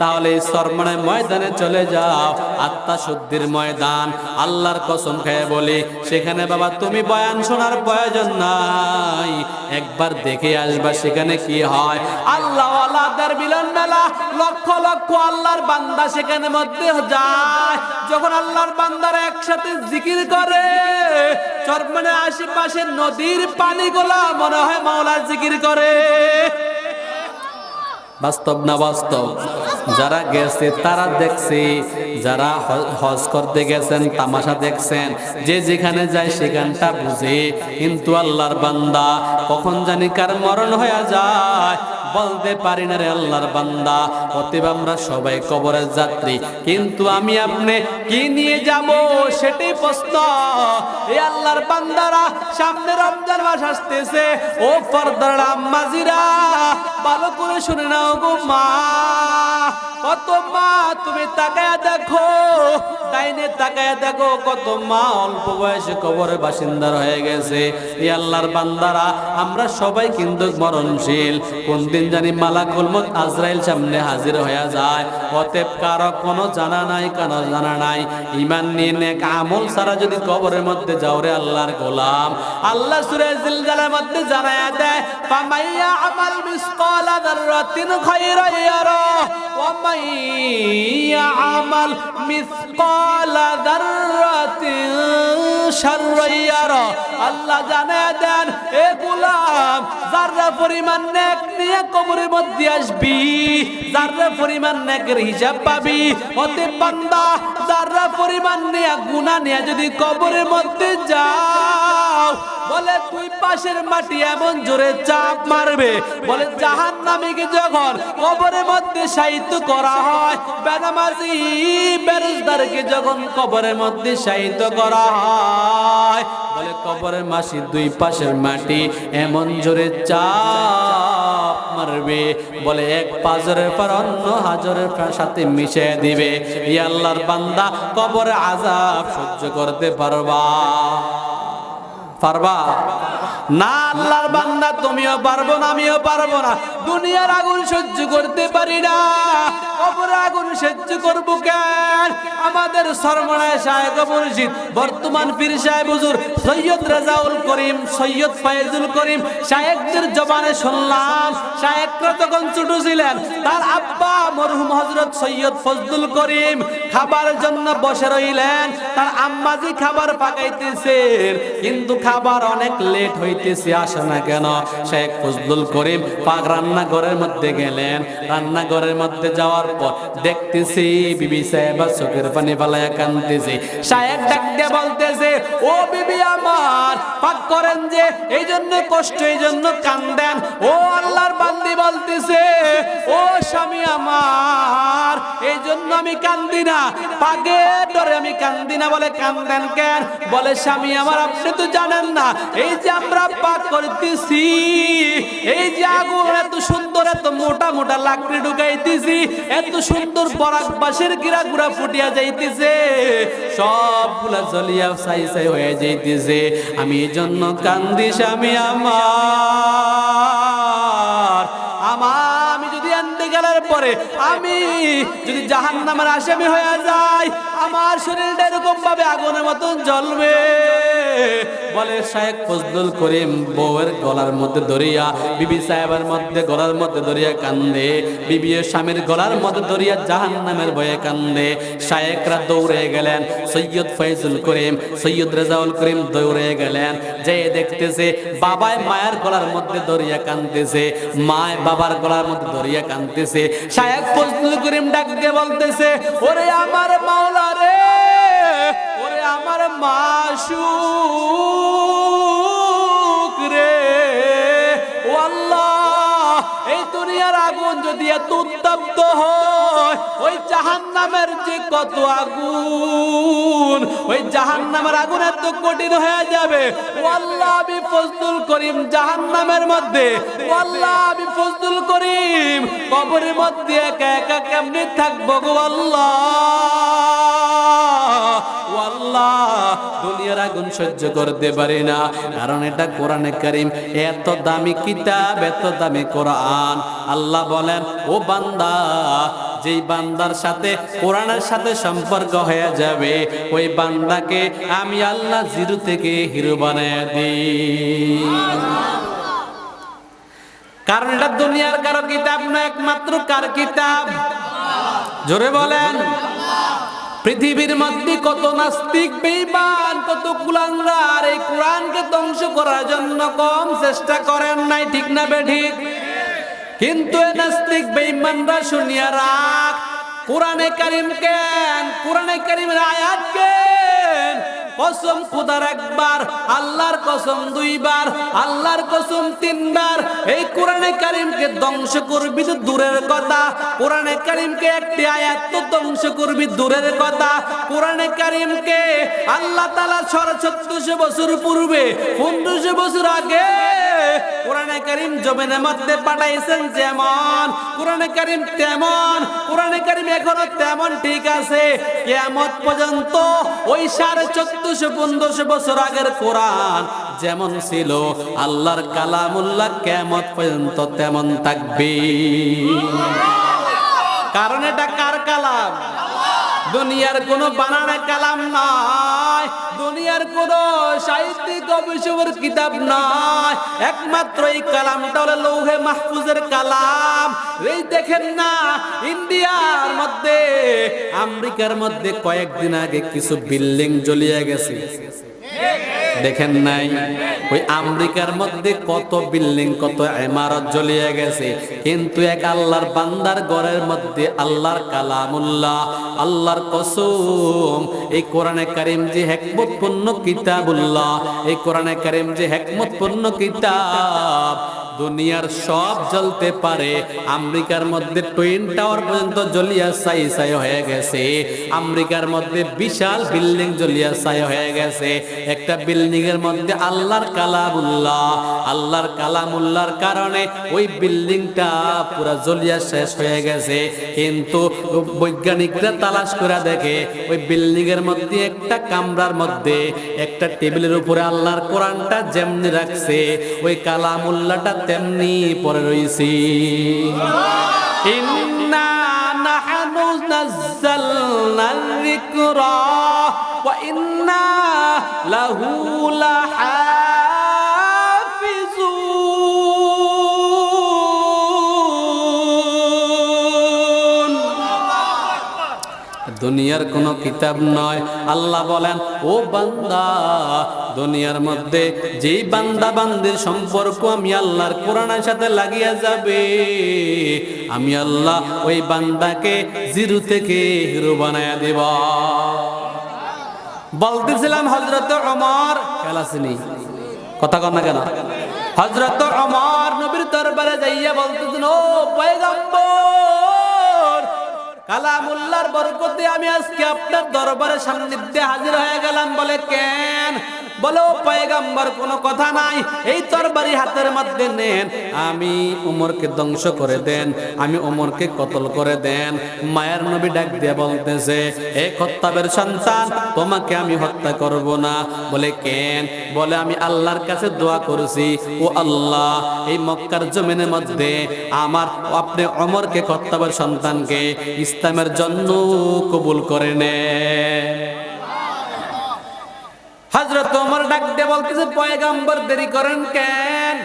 তাহলে এই সরমনের ময়দানে চলে যাও। আত্মা শুদ্ধির ময়দান, আল্লাহর কসম খেয়ে বলি। সেখানে বাবা তুমি বয়ান শোনার প্রয়োজন নাই। একবার দেখে আসবা সেখানে কি হয়। আল্লাহ আল্লাহদের মিলন মেলা, লক্ষ লক্ষ আল্লাহর বান্দা সেখানে মধ্যে যায়। যখন আল্লাহর বান্দারা একসাথে জিকির করে চরমনে আশেপাশে নদীর পানিগুলা মনে হয় মাওলার জিকির করে। বাস্তব না বাস্তব? যারা গেছে, তারা দেখছে। যারা হজ করতে গেছেন, তামাশা দেখছেন। যে যেখানে যায়, সেখানটা বুঝে। কিন্তু আল্লাহর বান্দা কখন জানি কার মরণ হয়ে যায়। বলতে পারি না রে আল্লাহর বান্দা। অতএব আমরা সবাই কবরের যাত্রী। কিন্তু আমি আপনি কি নিয়ে যাব সেটাই প্রশ্ন। এই আল্লাহর বান্দারা সামনে রমজান মাস আসতেছে। ও ফরদার আম্মাজিরা, ভালো করে শুনে নাও গো মা। কত মা, তুমি তাকায় দেখো, ডাইনে তাকায় দেখো, কত মা, অল্প বয়সে কবরে বাসিন্দার হয়ে গেছে। এই আল্লাহর বান্দারা, আমরা সবাই কিন্তু মরণশীল। কোন দিন জানি মালাকুল মত আজরাইল সামনে হাজির হয়ে যায়। অতএব কারও কোনো জানা নাই, কারও জানা নাই। ইমান নিয়ে নেক আমল সারা যদি কবরের মধ্যে যাও রে আল্লাহর গোলাম। আল্লাহ সূরা জিলজালের মধ্যে জানায়া দেয়, ফামাইয়া আমাল মিসকালা যাররাতিন খায়রা ইয়ারা, ওয়া মাইয়া আমাল মিসকালা যাররাতিন শাররাইয়ারা। আল্লাহ জানায়া দেন, এ গোলাম পরিমাণ নেক নিয়ে কবরের মধ্যে আসবি পরিমাণ নেকের হিসাব পাবি বান্দা পরিমাণ নিয়ে গুনাহ নিয়ে যদি কবরের মধ্যে যাও, বলে তুই পাশের মাটি এমন জোরে চাপ মারবে, বলে জাহান নামীকে যখন কবরের মধ্যে সাহিত্য করা হয়, বেনামাজি বেরোজদারকে যখন কবরের মধ্যে সাহিত্য করা হয়, বলে কবরের মাসি দুই পাশের মাটি এমন জোরে চাপ মারবে, বলে এক পর অন্য সাথে মিশে দিবে। আল্লাহর বান্দা, কবরে আজাব সহ্য করতে পারবা? পারবা? না, আল্লাহর বান্দা, তুমিও পারব না, আমিও পারব না। দুনিয়ার আগুন সহ্য করতে পারি না। কবর আগুন সহ্য করব কেন? আমাদের সরমনায় সাহেব মুর্শিদ, বর্তমান পীর সাহেব হুজুর সৈয়দ রাজাউল করিম, সৈয়দ ফায়েজুল করিম শায়েকদের জবানে শুনলাম শায়েকরা তখন ছোট ছিলেন? তার আব্বা মরহুম হজরত সৈয়দ ফজলুল করিম খাবারের জন্য বসে রইলেন, তার আম্মাজি খাবার পাকাইতেছেন, কিন্তু খাবার অনেক লেট হইতেছে, আসে না কেন? শেখ ফজলুল করিম পাক রান্নাঘরের মধ্যে গেলেন। রান্নাঘরের মধ্যে যাওয়ার পর দেখতেছি বিবি সাহেব চোখের পানি ফালাইয়া কান্দতেছে শায়েক ডাক দিয়ে বলতেছে, ও বিবি আমার, পাক করেন যে এই জন্য কষ্ট এই জন্য কান্দেন। ও আল্লাহর বান্দি বলতেছে, ও স্বামী আমার এই জন্য আমি কান্দি না। পাগে ডরে আমি কান্দি না বলে কান্দেন কেন? বলে, স্বামী আমার, আপনি তো জানেন না, এই যে আমরা পাক করতেছি, এই যে আগুন এত সুন্দর, এত মোটা মোটা লাকড়ি ঢুকাইতেছি, এত সুন্দর পরাগ বাসের গিরা গুড়া ফুটিয়া যাইতেছে, সবগুলা জলিয়া সাই সাই হয়ে যাইতেছে। আমি জন্য কান্দি আমি আমার আমার, আমি যদি আনতে গেলার পরে আমি যদি জাহান নামের আসামি হয়ে যাই, আমার শরীরটা এরকম ভাবে আগুনের মতন জ্বলবে। বলে শাহেক ফজলুল করিম বউয়ের গলার মধ্যে ধরিয়া, বিবি সাহেবের মধ্যে গলার মধ্যে ধরিয়া কান্দে, বিবি স্বামীর গলার মধ্যে ধরিয়া জাহান নামের ভয়ে কান্দে। শায়েকরা দৌড়ে গেলেন, সৈয়দ ফয়জুল করিম, সৈয়দ রেজাউল করিম দৌড়ে গেলেন। যে দেখতেছে, বাবায় মায়ের গলার মধ্যে ধরিয়া কান্দতেছে, মায় বাবার গলার মধ্যে ধরিয়া কান্দতেছে। শায়েক ফজলুল করিম ডাক দিয়ে বলতেছে, ওরে আমার মাওলা রে, ওরে আমার মাসুক এত উত্তপ্ত হয়, ওই জাহান্নামের যে কত আগুন, ওই জাহান্নামের আগুন এত কঠিন হয়ে যাবে। আল্লাহ আমি ফজলুল করিম জাহান্নামের মধ্যে আল্লাহ আমি ফজলুল করিম কবরের মধ্যে একা একা কেমনি থাকব আল্লাহ? আল্লাহ, দুনিয়ার আগুন সহ্য করতে পারি না। কারণ এটা কোরআনে কারিম, এত দামি কিতাব, এত দামি কোরআন। আল্লাহ বলেন, ও বান্দা, যেই বান্দার সাথে কোরআনের সাথে সম্পর্ক হয়ে যাবে, ওই বান্দাকে আমি আল্লাহ জিরো থেকে হিরো বানায় দিই। কারণ এটা দুনিয়ার কারও কিতাব না একমাত্র কার কিতাব? জোরে বলেন। পৃথিবীর মধ্যে কত নাস্তিক বেইমান কত কুলাঙ্গার, এই কোরআনকে ধ্বংস করার জন্য কম চেষ্টা করেন নাই, ঠিক না বেঠিক কিন্তু এই নাস্তিক বেইমানরা শুনিয়া রাখ, কোরআনে কারিম কেন? কোরআনে কারিমের আয়াত কেন? কসম খুদার একবার, আল্লাহর কসম দুইবার, আল্লাহর কসম তিনবার। এই কোরআনে কারিমকে ধ্বংস করবি তো দূরের কথা। কোরআনে কারিমকে একটি আয়াত তো ধ্বংস করবি দূরের কথা। কোরআনে কারিমকে আল্লাহ সাড়ে চোদ্দশো বছর পূর্বে, পনেরোশো বছর আগে কোরআনে কারিম জমিনের মধ্যে পাঠাইছেন যেমন, কোরআনে কারিম তেমন, কোরআনে কারিম এখনও তেমন ঠিক আছে। কেমন পর্যন্ত ওই সাড়ে চোদ্দশো, পনেরোশো বছর আগের কোরআন যেমন ছিল, আল্লাহর কালামুল্লাহ কেমত পর্যন্ত তেমন থাকবে। কারণ এটা কার কালাম? দুনিয়ার কোন বানানা কালাম নয় দুনিয়ার কোন সাহিত্যিক গবেষকের কিতাব নয় একমাত্র এই কালামটা হলো লৌহে মাহফুজের কালাম। এই দেখেন না, ইন্ডিয়ার মধ্যে, আমেরিকার মধ্যে কয়েকদিন আগে কিছু বিল্ডিং জ্বলিয়ে গেছে। দেখেন নাই? ওই আমেরিকার মধ্যে কত বিল্ডিং, কত ইমারত জ্বলিয়ে গেছে। কিন্তু এক আল্লাহর বান্দার ঘরের মধ্যে আল্লাহর কালামুল্লাহ, আল্লাহর কসম। এই কোরআনে কারিম যে হেকমতপূর্ণ কিতাবুল্লাহ, এই কোরআনে কারিম যে হেকমতপূর্ণ কিতাব দুনিয়ার সব জ্বলতে পারে। আমেরিকার মধ্যে টুইন টাওয়ার পর্যন্ত জ্বলিয়া সাই সাই হয়ে গেছে। আমেরিকার মধ্যে বিশাল বিল্ডিং জ্বলিয়া সাই হয়ে গেছে। একটা বিল্ডিং এর মধ্যে আল্লাহর কালামুল্লাহ। আল্লাহর কালামুল্লাহর কারণে ওই বিল্ডিংটা পুরো জ্বলিয়া শেষ হয়ে গেছে। কিন্তু বৈজ্ঞানিকরা তালাশ করে দেখে, ওই বিল্ডিং এর মধ্যে একটা কামরার মধ্যে একটা টেবিলের উপরে আল্লাহর কোরআনটা যেমনি রাখছে, ওই কালামুল্লাহটা তেমনি পরে রইছি। ইন্না লাহু দুনিয়ার কোনো কিতাব নয়। আল্লাহ বলেন ও বান্দা দুনিয়ার মধ্যে যেই বান্দা বান্দির সম্পর্ক আমি আল্লাহর কোরআনের সাথে লাগিয়া যাবে, আমি আল্লাহ ওই বান্দাকে জিরো থেকে হিরো বানায়া দেব। বলতেছিলাম হজরত অমর খেলাসিনি। কথা কন না কেন? হজরত অমর নবীর দরবারে যাইয়া বলতেছেন ও পয়গম্বর কালামুল্লাহর বরকতে আমি আজকে আপনার দরবারে সান্নিধ্যে হাজির হয়ে গেলাম। বলে কেন? বলো, পয়গাম্বর, কোনো কথা নাই। এই তরবারি হাতের মধ্যে নেন। আমি উমরকে ধ্বংস করে দেন। আমি উমরকে কতল করে দেন। মায়ের নবী ডাক দিয়ে বলতেছে, এ খত্তাবের সন্তান, তোমাকে আমি হত্যা করব না। বলে কেন? বলে, আমি আল্লাহর কাছে দোয়া করেছি। ও আল্লাহ, এই মক্কার জমিনের মধ্যে আমার, আপনি অমরকে খত্তাবের সন্তানকে ইসলামের জন্য কবুল করে নে। হজরত ওমর ডাক দিয়ে বলতেছে, পয়গাম্বর দেরি করেন কেন?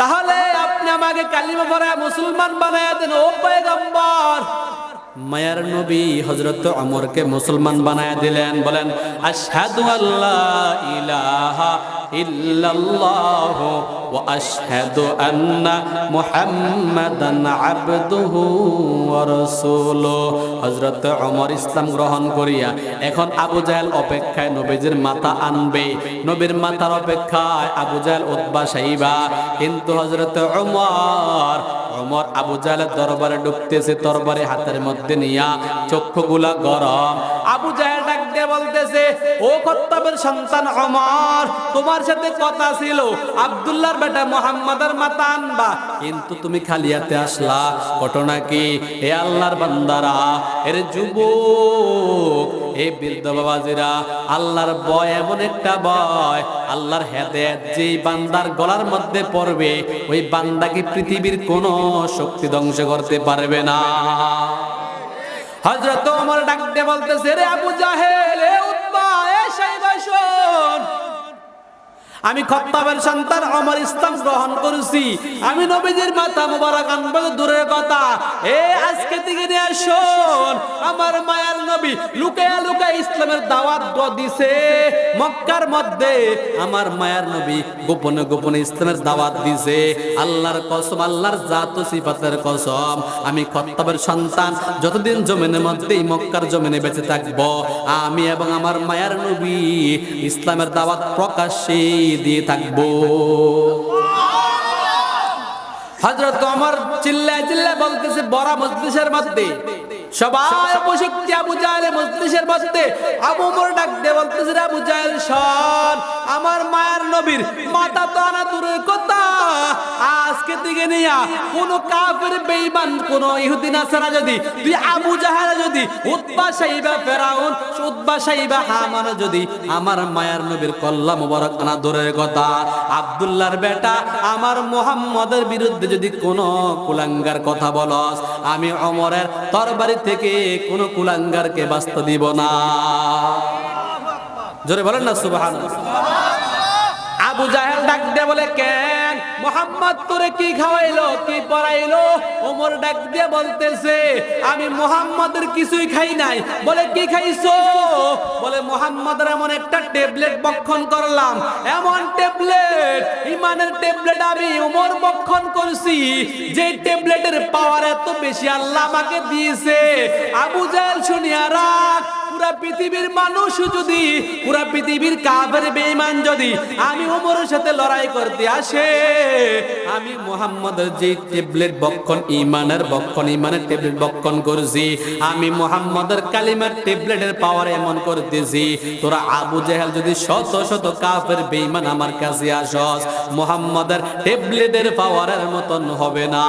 তাহলে আপনি আমাকে কালিমা পড়া মুসলমান বানায় দেন, ও পয়গাম্বর। মায়ার নবী হজরত অমরকে মুসলমান বানায় দিলেন, বলেন আল্লাহ ইলাহা ইল্লাল্লাহ ওয়া আশহাদু আন্না মুহাম্মাদান আবদুহু ওয়া রাসূলুহু। হযরত ওমর ইসলাম গ্রহণ করিয়া এখন আবু জাহেল অপেক্ষায় মাথা আনবে। নবীর মাথার অপেক্ষায় আবু জাহেল উতবা সাইবা। কিন্তু হযরত ওমর ওমর আবু জাহেলের দরবারে ঢুকতেছে হাতের মধ্যে নিয়া চক্ষুগুলা গরম। আবু জাহেল বলতেছে, ও কত্তাবের সন্তান ওমর, তোমার সাথে কথা ছিল। আব্দুল্লাহর বেটা মোহাম্মদের মাথা আনবা। কিন্তু তুমি খালি হাতে আসলা। ঘটনা কি? এ আল্লাহর বান্দারা, এর যুবক, এ বৃদ্ধ বাবাজিরা, আল্লাহর বয় এমন একটা বয় আল্লাহর হেদায়েত যেই বান্দার গলার মধ্যে পড়বে, ওই বান্দাকে পৃথিবীর কোনো শক্তি ধ্বংস করতে পারবে না? হযরত ওমর ডাক দিয়ে বলতেছে রে আবু জাহেল এ এ শোন আমি খত্তাবের সন্তান, আমার ইসলাম গ্রহণ করেছি। আমি নবীজির মাথা মোবারক আনব দূরের কথা। এ, আজকে থেকে নিয়ে শোন আমার মায়ার নবী লুকায়া লুকায় ইসলামের দাওয়াত দিছে। মক্কার মধ্যে আমার মায়ার নবী গোপনে গোপনে ইসলামের দাওয়াত দিছে। আল্লাহর কসম, আল্লাহর জাত ও সিফাতের কসম। আমি খত্তাবের সন্তান, যতদিন জমিনের মধ্যে এই মক্কার জমিনে বেঁচে থাকব, আমি এবং আমার মায়ার নবী ইসলামের দাওয়াত প্রকাশ্যে দিয়ে থাকব। হজরত অমর চিল্লায় চিল্লায় বলতেছে, বড় মজলিসের মধ্যে, সবাই বসে আবু জাহেলের মজলিসের মধ্যে আবু মোর ডাক দিয়ে বলতেছে আবু জাহেল, শোন আমার মায়ের নবীর মাথা তো আনা দূরের কথা। আজকে নিয়া কোন কাফের কোন যদি, তুই আবু জাহেল যদি, উতবা সাইবা ফেরাউন উতবা সাইবা যদি, আমার মায়ার নবীর কল্লা মুবারক আনা দূরের কথা। আব্দুল্লাহর বেটা আমার মোহাম্মদের বিরুদ্ধে যদি কোন কুলাঙ্গার কথা বলস, আমি অমরের তরবারি থেকে কোন কুলাঙ্গারকে বাস্ত দিব না। জোরে বলেন না সুবাহান আবু জাহেল ডাক দে বলে, কেন? মোহাম্মদ তোরে কি খাওয়াইলো, কি পড়াইলো? ওমর ডাক দিয়ে বলতেছে, আমি মোহাম্মদের কিছুই খাই নাই। বলে, কি খাইছো? বলে, মোহাম্মদের এমন একটা ট্যাবলেট বক্ষণ করলাম। এমন ট্যাবলেট, ইমানের ট্যাবলেট আমি ওমর বক্ষণ করছি যে ট্যাবলেটের পাওয়ার এত বেশি আল্লাহ আমাকে দিয়েছে। আবু জাহেল শুনিয়া রাখ পুরা পৃথিবীর মানুষ যদি, পুরা পৃথিবীর কাফের যদি আমি সাথে লড়াই করতে আসে, আমি মোহাম্মদের যে বক্ষণ ইমানের বক্ষণ ইমানের বক্ষণ করছি, আমি মোহাম্মদের কালিমার ট্যাবলেটের পাওয়ার এমন করতেছি, তোরা আবু জেহেল যদি শত শত কাফের বেঈমান আমার কাছে আসস, মোহাম্মদের ট্যাবলেটের পাওয়ারের মতন হবে না।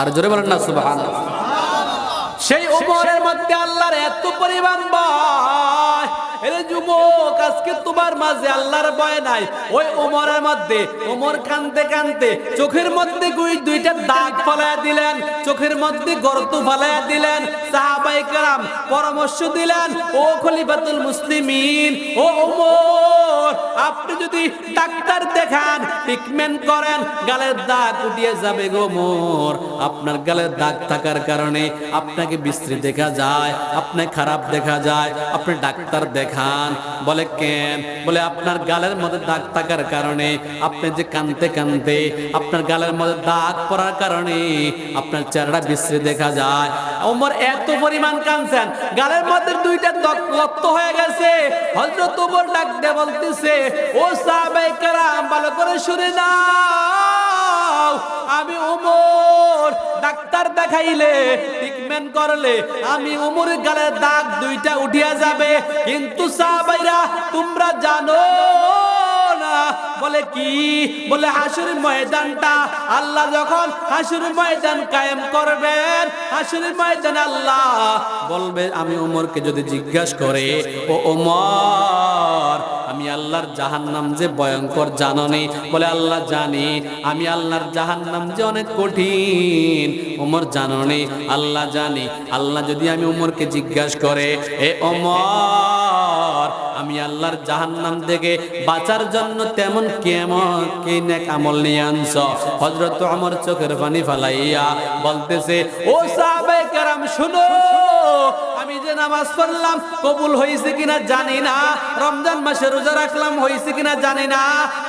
আর জোরে বলেন না, সুবহানাল্লাহ। সেই উমরের মধ্যে আল্লাহর এত পরিমাণ ভয়। এরে যুবক আজকে তোমার মাঝে আল্লাহর ভয় নাই। ওই উমরের মধ্যে উমর কানতে কানতে চোখের মধ্যে গুই দুইটা দাগ ফলাইয়া দিলেন। চোখের মধ্যে গর্ত ফলাইয়া দিলেন। সাহাবাই কারাম পরামর্শ দিলেন ও খলিফাতুল মুসলিমিন ও উমর আপনি যদি ডাক্তার দেখান ট্রিটমেন্ট করেন, গালের দাগ উঠিয়ে যাবে গো মোর। আপনার গালের দাগ থাকার কারণে আপনাকে বিশ্রী দেখা যায় আপনাকে খারাপ দেখা যায়, আপনি ডাক্তার দেখান। বলে কেন? বলে আপনার গালের মধ্যে দাগ থাকার কারণে, আপনি যে কানতে কানতে আপনার গালের মধ্যে দাগ পড়ার কারণে আপনার চেহারা বিশ্রী দেখা যায়। ওমর এত পরিমাণ কানছেন, গালের মধ্যে দুইটা রক্ত হয়ে গেছে। হযরত ওমর ডাক দিয়ে বলতেছে ও সাহাবায়ে কেরাম ভালো করে শুনে নাও। আমি ওমর ডাক্তার দেখাইলে ট্রিটমেন্ট করলে আমি ওমরের গালের দাগ দুইটা উঠিয়া যাবে। কিন্তু সাহাবাইরা, তোমরা জানো বলে কি? বলে, হাসুর ময়দানটা আল্লাহ যখন হাসুর ময়দান কায়েম করবেন, হাসুর ময়দান আল্লাহ বলবে, আমি ওমরকে যদি জিজ্ঞাসা করে, ও ওমর আমি আল্লাহর জাহান্নাম যে ভয়ঙ্কর জাননি, বলে আল্লাহ জানি, আমি আল্লাহর জাহান্নাম যে অনেক কঠিন। ওমর জাননি, আল্লাহ জানি, আল্লাহ যদি আমি ওমরকে জিজ্ঞাসা করে, এ ওমর, আমি আল্লাহর জাহান্নাম থেকে বাঁচার জন্য তেমন কেমন, কি আমল নিয়ে আনছ? হজরত আমার চোখের পানি ফালাইয়া বলতেছে, ও সাহাবে কারাম, শুনো আমি যে নামাজ পড়লাম, কবুল হয়েছে কিনা জানি না। রমজান মাসে রোজা রাখলাম, হয়েছে কিনা জানি না।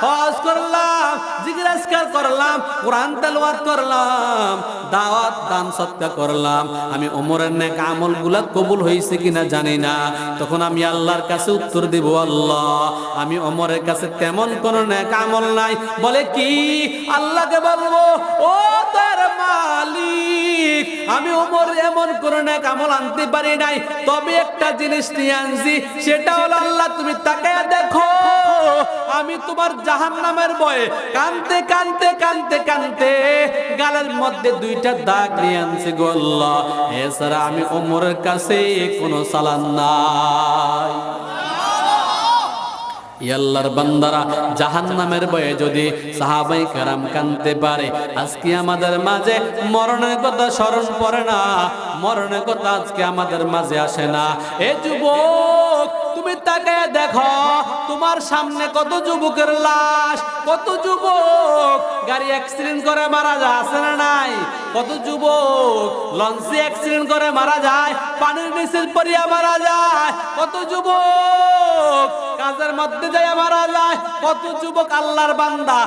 হজ করলাম জিজ্ঞাসকার করলাম, কোরআন তেলাওয়াত করলাম, দাওয়াত, দান, সৎকার করলাম। আমি ওমরের নেক আমলগুলা কবুল হয়েছে কিনা জানি না। তখন আমি আল্লাহর কাছে উত্তর দিব, আল্লাহ, আমি ওমরের কাছে তেমন কোন নেক আমল নাই। বলে কি? আল্লাহকে বলব, ও এমন কোন নেক আমল আনতে পারি নাই। তবে একটা জিনিস নিয়ে আনছি, সেটা হলো আল্লাহ, তুমি তাকে দেখো, আমি তোমার জাহান নামের বয়ে কানতে কানতে কানতে কানতে গালের মধ্যে দুইটা দাগ নিয়ে আনছি গোল্লা এছাড়া আমি ওমরের কাছে কোনো সালান নাই। ই আল্লাহর বান্দারা জাহান্নামের ভয়ে যদি সাহাবাই কারাম কানতে পারে, আজকে আমাদের মাঝে মরণের কথা স্মরণ পড়ে না, মরণের কথা আজকে আমাদের মাঝে আসে না। এ যুবক, তুমি তাকে দেখো, তোমার সামনে কত যুবকের লাশ, কত যুবক গাড়ি অ্যাক্সিডেন্ট করে মারা যায়, আছে না নাই? কত যুবক লঞ্চে অ্যাক্সিডেন্ট করে মারা যায়, পানির নিচে পড়িয়া মারা যায়, কত যুবক কাজের মধ্যে যায় মারা যায়। কত যুবক আল্লাহর বান্দা।